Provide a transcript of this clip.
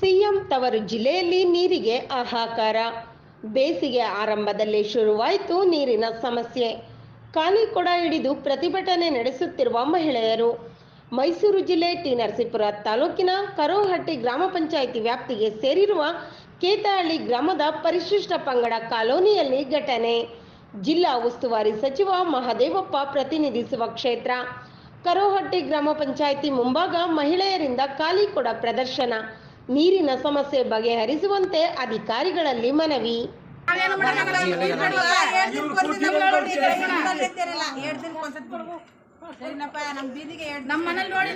CM ತವರು ಜಿಲ್ಲೆಯಲ್ಲಿ ನೀರಿಗೆ ಹಾಹಾಕಾರ. ಬೇಸಿಗೆ ಆರಂಭದಲ್ಲಿ ಶುರುವಾಯಿತು ನೀರಿನ ಸಮಸ್ಯೆ. ಖಾಲಿ ಕೊಡ ಹಿಡಿದು ಪ್ರತಿಭಟನೆ ನಡೆಸುತ್ತಿರುವ ಮಹಿಳೆಯರು. ಮೈಸೂರು ಜಿಲ್ಲೆ ಟಿ ನರಸೀಪುರ ತಾಲೂಕಿನ ಕರೋಹಟ್ಟಿ ಗ್ರಾಮ ಪಂಚಾಯಿತಿ ವ್ಯಾಪ್ತಿಗೆ ಸೇರಿರುವ ಕೇತಹಳ್ಳಿ ಗ್ರಾಮದ ಪರಿಶಿಷ್ಟ ಪಂಗಡ ಕಾಲೋನಿಯಲ್ಲಿ ಘಟನೆ. ಜಿಲ್ಲಾ ಉಸ್ತುವಾರಿ ಸಚಿವ ಮಹದೇವಪ್ಪ ಪ್ರತಿನಿಧಿಸುವ ಕ್ಷೇತ್ರ. ಕರೋಹಟ್ಟಿ ಗ್ರಾಮ ಪಂಚಾಯಿತಿ ಮುಂಭಾಗ ಮಹಿಳೆಯರಿಂದ ಖಾಲಿ ಕೊಡ ಪ್ರದರ್ಶನ. ನೀರಿನ ಸಮಸ್ಯೆ ಬಗೆಹರಿಸುವಂತೆ ಅಧಿಕಾರಿಗಳಲ್ಲಿ ಮನವಿ. ನಮ್ಮ ಮನೇಲಿ ನೋಡಿ